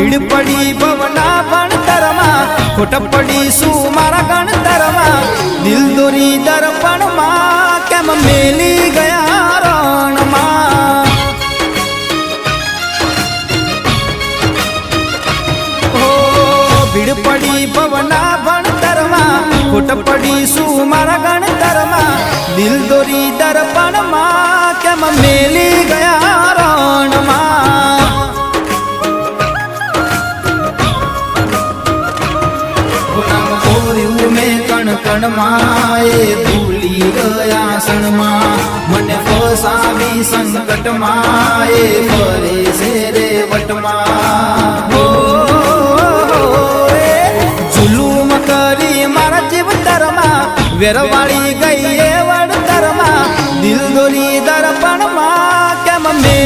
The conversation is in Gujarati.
ભીડ પડી ભવના ભણતરમાં, ખોટ પડી શું મારા ગણતરમાં? દિલ દોરી દર્પણમાં કેમ મેલી ગયા રણમાં? હો ભીડ પડી ભવના ભણતરમાં, ખોટ પડી શું મારા ગણતરમાં? દિલ દોરી દર્પણમાં કેમ મેલી કણમાં એ ભૂલી ગયા સણમાં મને ફસાવી સંકટમાં એ ફરે છે રે વટમાં. જુલુમ કરી મારા જીવ ધરમાં વેરવાળી ગઈ એ વડતરમાં દિલ દોરી દર્પણમાં કેમ મેં